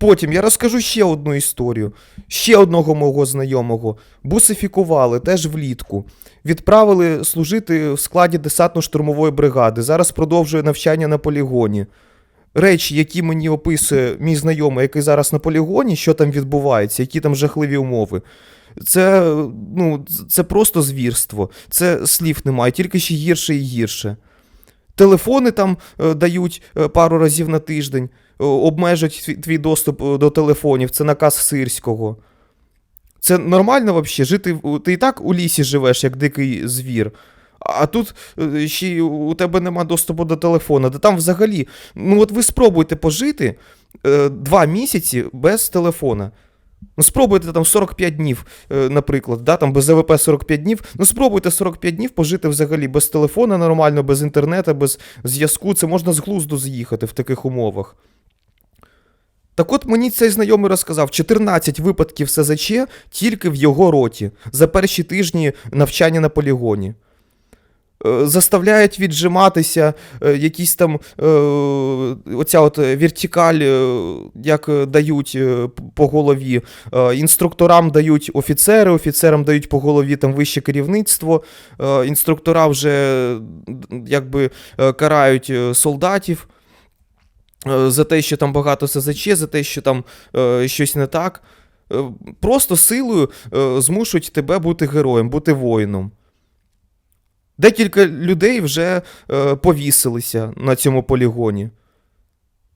Потім я розкажу ще одну історію. Ще одного мого знайомого бусифікували теж влітку. Відправили служити в складі десантно-штурмової бригади. Зараз продовжує навчання на полігоні. Речі, які мені описує мій знайомий, який зараз на полігоні, що там відбувається, які там жахливі умови. Це, ну, це просто звірство. Це слів немає, тільки ще гірше і гірше. Телефони там е, дають е, пару разів на тиждень, е, обмежують твій, доступ до телефонів. Це наказ сирського. Це нормально взагалі? Жити ти і так у лісі живеш, як дикий звір. А тут ще у тебе нема доступу до телефона. Де там взагалі. Ну от ви спробуйте пожити е, два місяці без телефона. Ну, спробуйте там 45 днів, е, наприклад, да, там без АВП 45 днів. Ну, спробуйте 45 днів пожити взагалі без телефона нормально, без інтернету, без зв'язку. Це можна з глузду з'їхати в таких умовах. Так от мені цей знайомий розказав: 14 випадків СЗЧ тільки в його роті за перші тижні навчання на полігоні. Е, Заставляють віджиматися, е, якісь там е, оця от вертикаль, як дають по голові. Інструкторам дають офіцери, офіцерам дають по голові там вище керівництво. Інструктора вже якби карають солдатів за те, що там багато СЗЧ, за те, що там е, щось не так. Е, Просто силою е, змушують тебе бути героєм, бути воїном. Декілька людей вже е, повісилися на цьому полігоні.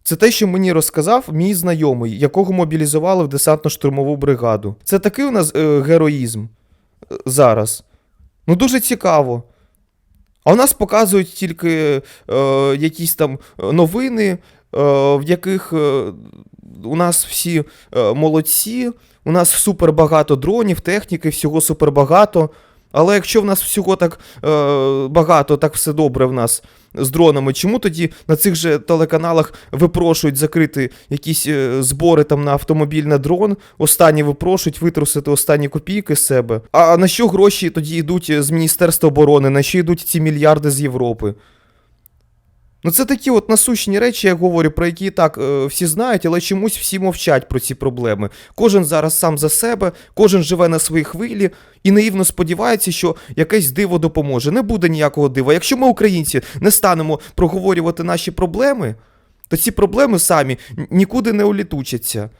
Це те, що мені розказав мій знайомий, якого мобілізували в десантно-штурмову бригаду. Це такий у нас е, героїзм е, зараз. Ну, дуже цікаво. А у нас показують тільки е, якісь там е, новини, е, в яких е, у нас всі е, молодці, у нас супер багато дронів, техніки, всього супер багато. Але якщо в нас всього так е, багато, так все добре в нас з дронами, чому тоді на цих же телеканалах випрошують закрити якісь е, збори там на автомобіль на дрон, останні випрошують витрусити останні копійки з себе? А на що гроші тоді йдуть з Міністерства оборони, на що йдуть ці мільярди з Європи? Ну, це такі от насущні речі, я говорю, про які так е, всі знають, але чомусь всі мовчать про ці проблеми. Кожен зараз сам за себе, кожен живе на своїй хвилі і наївно сподівається, що якесь диво допоможе. Не буде ніякого дива. Якщо ми, українці, не станемо проговорювати наші проблеми, то ці проблеми самі нікуди не улітучаться.